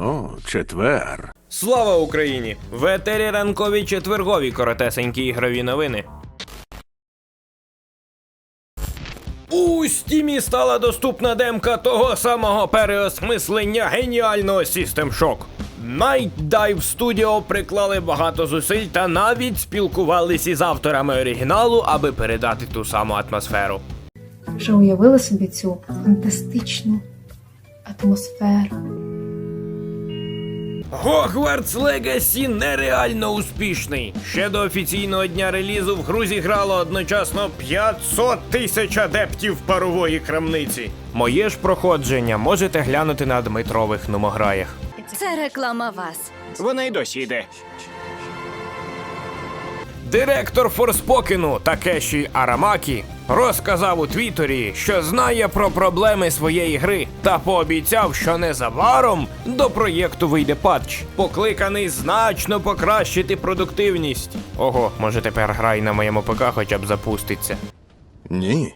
О, четвер. Слава Україні! В етері ранкові четвергові коротесенькі ігрові новини. У стімі стала доступна демка того самого переосмислення геніального System Shock. Night Dive Studio приклали багато зусиль та навіть спілкувались із авторами оригіналу, аби передати ту саму атмосферу. Вже уявили собі цю фантастичну атмосферу. Hogwarts Legacy нереально успішний. Ще до офіційного дня релізу в гру зіграло одночасно 500 тисяч адептів парової крамниці. Моє ж проходження можете глянути на Дмитрових номограях. Це реклама вас. Вона й досі йде. Директор Форспокену Такеші Арамакі розказав у Твіттері, що знає про проблеми своєї гри, та пообіцяв, що незабаром до проєкту вийде патч, покликаний значно покращити продуктивність. Ого, може тепер гра й на моєму ПК хоча б запуститься. Ні.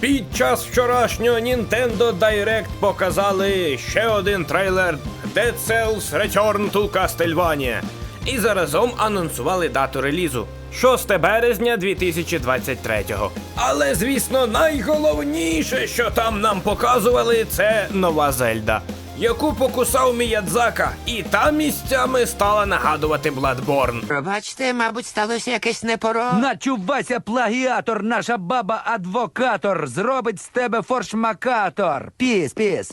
Під час вчорашнього Nintendo Direct показали ще один трейлер Dead Cells Return to Castlevania. І заразом анонсували дату релізу 6 березня 2023-го. Але, звісно, найголовніше, що там нам показували, це нова Зельда, яку покусав Міядзака, і та місцями стала нагадувати Bloodborne. Пробачте, мабуть, сталося якесь непоро. Начувайся, плагіатор, наша баба адвокатор, зробить з тебе форшмакатор. Піс, піс.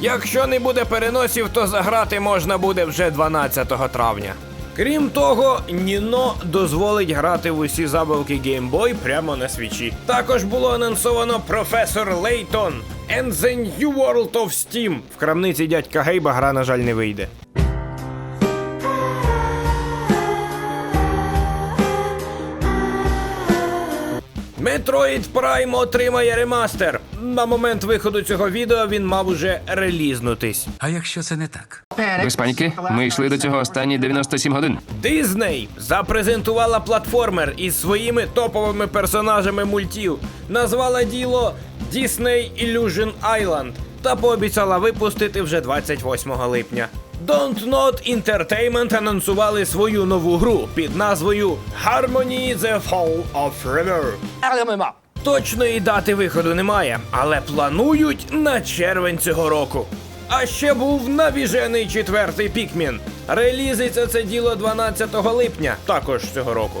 Якщо не буде переносів, то заграти можна буде вже 12 травня. Крім того, Ніно дозволить грати в усі забавки Game Boy прямо на свічі. Також було анонсовано професор Лейтон and the New World of Steam. В крамниці дядька Гейба гра, на жаль, не вийде. Metroid Prime отримає ремастер. На момент виходу цього відео він мав уже релізнутись. А якщо це не так? Без паніки, ми йшли до цього останні 97 годин. Дізней запрезентувала платформер із своїми топовими персонажами мультів, назвала діло Disney Illusion Island та пообіцяла випустити вже 28 липня. Don't Not Entertainment анонсували свою нову гру під назвою Harmony The Fall of River. Точної дати виходу немає, але планують на червень цього року. А ще був навіжений четвертий пікмін. Релізиться це діло 12 липня, також цього року.